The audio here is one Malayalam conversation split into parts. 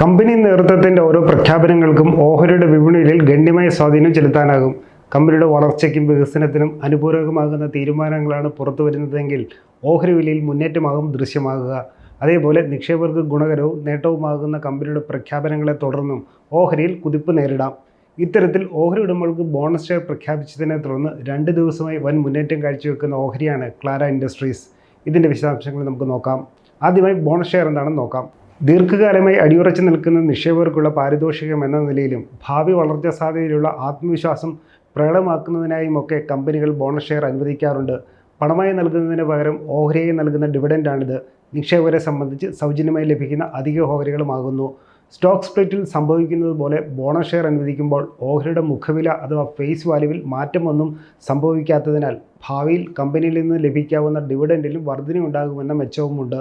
കമ്പനി നേതൃത്വത്തിന്റെ ഓരോ പ്രഖ്യാപനങ്ങൾക്കും ഓഹരിയുടെ വിപണിയിൽ ഗണ്യമായ സ്വാധീനം ചെലുത്താനാകും. കമ്പനിയുടെ വളർച്ചയ്ക്കും വികസനത്തിനും അനുപൂരകമാകുന്ന തീരുമാനങ്ങളാണ് പുറത്തു വരുന്നതെങ്കിൽ ഓഹരി വിലയിൽ മുന്നേറ്റമാകും ദൃശ്യമാകുക. അതേപോലെ നിക്ഷേപകർക്ക് ഗുണകരവും നേട്ടവുമാകുന്ന കമ്പനിയുടെ പ്രഖ്യാപനങ്ങളെ തുടർന്നും ഓഹരിയിൽ കുതിപ്പ് നേരിടാം. ഇത്തരത്തിൽ ഓഹരി ഉടമകൾക്ക് ബോണസ് ഷെയർ പ്രഖ്യാപിച്ചതിനെ തുടർന്ന് രണ്ട് ദിവസമായി വൻ മുന്നേറ്റം കാഴ്ചവെക്കുന്ന ഓഹരിയാണ് ക്ലാര ഇൻഡസ്ട്രീസ്. ഇതിന്റെ വിശദാംശങ്ങൾ നമുക്ക് നോക്കാം. ആദ്യമായി ബോണസ് ഷെയർ എന്താണെന്ന് നോക്കാം. ദീർഘകാലമായി അടിയുറച്ചു നിൽക്കുന്ന നിക്ഷേപകർക്കുള്ള പാരിതോഷികം എന്ന നിലയിലും ഭാവി വളർച്ചാ സാധ്യതയിലുള്ള ആത്മവിശ്വാസം പ്രകടമാക്കുന്നതിനായുമൊക്കെ കമ്പനികൾ ബോണസ് ഷെയർ അനുവദിക്കാറുണ്ട്. പണമായി നൽകുന്നതിന് പകരം ഓഹരിയായി നൽകുന്ന ഡിവിഡന്റാണിത് നിക്ഷേപകരെ സംബന്ധിച്ച് സൗജന്യമായി ലഭിക്കുന്ന അധിക ഓഹരികളുമാകുന്നു. സ്റ്റോക്ക് സ്പ്ലിറ്റിൽ സംഭവിക്കുന്നത് പോലെ ബോണസ് ഷെയർ അനുവദിക്കുമ്പോൾ ഓഹരിയുടെ മുഖവില അഥവാ ഫേസ് വാല്യുവിൽ മാറ്റമൊന്നും സംഭവിക്കാത്തതിനാൽ ഭാവിയിൽ കമ്പനിയിൽ നിന്ന് ലഭിക്കാവുന്ന ഡിവിഡൻഡിലും വർധനയുണ്ടാകുമെന്ന മെച്ചവുമുണ്ട്.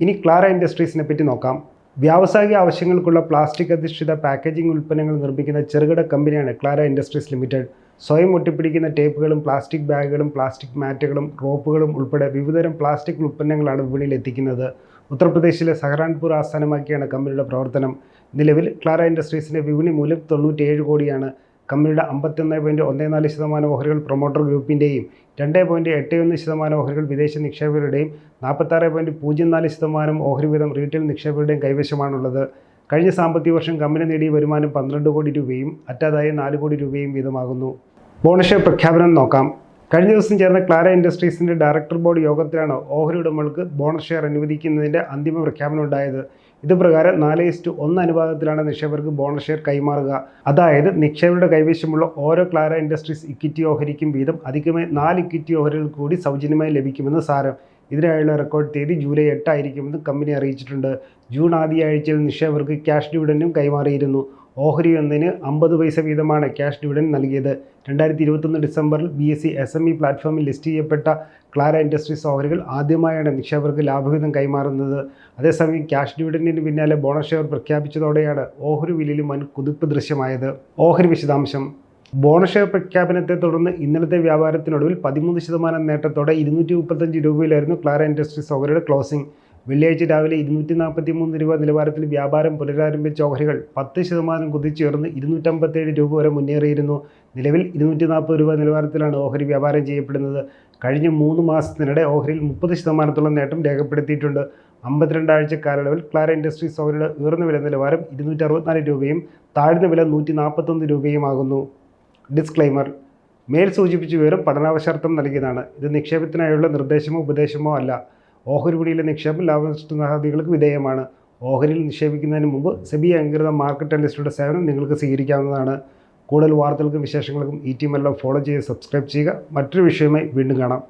ഇനി ക്ലാര ഇൻഡസ്ട്രീസിനെ പറ്റി നോക്കാം. വ്യാവസായിക ആവശ്യങ്ങൾക്കുള്ള പ്ലാസ്റ്റിക് അധിഷ്ഠിത പാക്കേജിംഗ് ഉൽപ്പന്നങ്ങൾ നിർമ്മിക്കുന്ന ചെറുകിട കമ്പനിയാണ് ക്ലാര ഇൻഡസ്ട്രീസ് ലിമിറ്റഡ്. സ്വയം ഒട്ടിപ്പിടിക്കുന്ന ടേപ്പുകളും പ്ലാസ്റ്റിക് ബാഗുകളും പ്ലാസ്റ്റിക് മാറ്റുകളും റോപ്പുകളും ഉൾപ്പെടെ വിവിധതരം പ്ലാസ്റ്റിക് ഉൽപ്പന്നങ്ങളാണ് വിപണിയിൽ എത്തിക്കുന്നത്. ഉത്തർപ്രദേശിലെ സഹറാൻപൂർ ആസ്ഥാനമാക്കിയാണ് കമ്പനിയുടെ പ്രവർത്തനം. നിലവിൽ ക്ലാര ഇൻഡസ്ട്രീസിന്റെ വിപണി മൂല്യം തൊണ്ണൂറ്റിയേഴ് കോടിയാണ് കമ്പനിയുടെ അമ്പത്തൊന്ന് പോയിന്റ് ഒന്ന് നാല് ശതമാനം ഓഹരികൾ പ്രൊമോട്ടർ ഗ്രൂപ്പിന്റെയും രണ്ട് പോയിന്റ് എട്ട് ഒന്ന് ശതമാനം ഓഹരികൾ വിദേശ നിക്ഷേപകരുടെയും നാൽപ്പത്താറ് പോയിന്റ് പൂജ്യം നാല് ശതമാനം ഓഹരി വീതം റീറ്റെയിൽ നിക്ഷേപകരുടെയും കൈവശമാണുള്ളത്. കഴിഞ്ഞ സാമ്പത്തിക വർഷം കമ്പനി നേടിയ വരുമാനം പന്ത്രണ്ട് കോടി രൂപയും അറ്റാതായ നാല് കോടി രൂപയും വീതമാകുന്നു. ബോണസ് പ്രഖ്യാപനം നോക്കാം. കഴിഞ്ഞ ദിവസം ചേർന്ന ക്ലാര ഇൻഡസ്ട്രീസിന്റെ ഡയറക്ടർ ബോർഡ് യോഗത്തിലാണ് ഓഹരി ഉടമകൾക്ക് ബോണസ് ഷെയർ അനുവദിക്കുന്നതിന്റെ അന്തിമ പ്രഖ്യാപനം ഉണ്ടായത്. ഇത് പ്രകാരം നാല് ഇസ്റ്റു ഒന്ന് അനുപാതത്തിലാണ് നിക്ഷേപകർക്ക് ബോണസ് ഷെയർ കൈമാറുക. അതായത് നിക്ഷേപകരുടെ കൈവശമുള്ള ഓരോ ക്ലാര ഇൻഡസ്ട്രീസ് ഇക്വിറ്റി ഓഹരിക്കും വീതം അധികമായി നാല് ഇക്വിറ്റി ഓഹരികൾ കൂടി സൗജന്യമായി ലഭിക്കുമെന്ന് സാരം. ഇതിനായുള്ള റെക്കോർഡ് തീയതി ജൂലൈ എട്ടായിരിക്കുമെന്ന് കമ്പനി അറിയിച്ചിട്ടുണ്ട്. ജൂൺ ആദ്യ ആഴ്ചയിൽ നിക്ഷേപകർക്ക് ക്യാഷ് ഡിവിഡന്റും കൈമാറിയിരുന്നു. ഓഹരി ഒന്നിന് അമ്പത് പൈസ വീതമാണ് ക്യാഷ് ഡിവിഡൻഡ് നൽകിയത്. രണ്ടായിരത്തി ഇരുപത്തൊന്ന് ഡിസംബറിൽ B S C S M E പ്ലാറ്റ്ഫോമിൽ ലിസ്റ്റ് ചെയ്യപ്പെട്ട ക്ലാര ഇൻഡസ്ട്രീസ് ഓഹരികൾ ആദ്യമായാണ് നിക്ഷേപകർക്ക് ലാഭവിഹിതം കൈമാറുന്നത്. അതേസമയം ക്യാഷ് ഡിവിഡന്റിന് പിന്നാലെ ബോണസ് ഷെയർ പ്രഖ്യാപിച്ചതോടെയാണ് ഓഹരി വിലയിലും വൻ കുതിപ്പ് ദൃശ്യമായത്. ഓഹരി വിശദാംശം. ബോണസ് ഷെയർ പ്രഖ്യാപനത്തെ തുടർന്ന് ഇന്നലത്തെ വ്യാപാരത്തിനൊടുവിൽ പതിമൂന്ന് ശതമാനം നേട്ടത്തോടെ ഇരുന്നൂറ്റി മുപ്പത്തഞ്ച് രൂപയിലായിരുന്നു ക്ലാര ഇൻഡസ്ട്രീസ് ഓഹരിയുടെ ക്ലോസിംഗ്. വെള്ളിയാഴ്ച രാവിലെ ഇരുന്നൂറ്റി നാൽപ്പത്തി മൂന്ന് രൂപ നിലവാരത്തിൽ വ്യാപാരം പുനരാരംഭിച്ച ഓഹരികൾ പത്ത് ശതമാനം കുതിച്ചുയർന്ന് ഇരുന്നൂറ്റമ്പത്തേഴ് രൂപ വരെ മുന്നേറിയിരുന്നു. നിലവിൽ ഇരുന്നൂറ്റി നാൽപ്പത് രൂപ നിലവാരത്തിലാണ് ഓഹരി വ്യാപാരം ചെയ്യപ്പെടുന്നത്. കഴിഞ്ഞ മൂന്ന് മാസത്തിനിടെ ഓഹരിയിൽ മുപ്പത് ശതമാനത്തോളം നേട്ടം രേഖപ്പെടുത്തിയിട്ടുണ്ട്. അമ്പത്തിരണ്ടാഴ്ച കാലയളവിൽ ക്ലാര ഇൻഡസ്ട്രീസ് ഓഹരിയുടെ ഉയർന്ന വില നിലവാരം ഇരുന്നൂറ്റി അറുപത്തിനാല് രൂപയും താഴ്ന്ന വില നൂറ്റി നാൽപ്പത്തൊന്ന് രൂപയുമാകുന്നു. ഡിസ്ക്ലൈമർ മേൽ സൂചിപ്പിച്ച വിവരം പഠനാവശാർത്ഥം നൽകിയതാണ്. ഇത് നിക്ഷേപത്തിനായുള്ള നിർദ്ദേശമോ ഉപദേശമോ അല്ല. ഓഹരി വിപണിയിലെ നിക്ഷേപം ലാഭനഷ്ടസാധ്യതകൾക്ക് വിധേയമാണ്. ഓഹരിയിൽ നിക്ഷേപിക്കുന്നതിന് മുമ്പ് സെബി അംഗീകൃത മാർക്കറ്റ് അനലിസ്റ്റുടെ സേവനം നിങ്ങൾക്ക് സ്വീകരിക്കാവുന്നതാണ്. കൂടുതൽ വാർത്തകൾക്കും വിശേഷങ്ങൾക്കും ഈ ടീമെല്ലാം ഫോളോ ചെയ്ത് സബ്സ്ക്രൈബ് ചെയ്യുക. മറ്റൊരു വിഷയമായി വീണ്ടും കാണാം.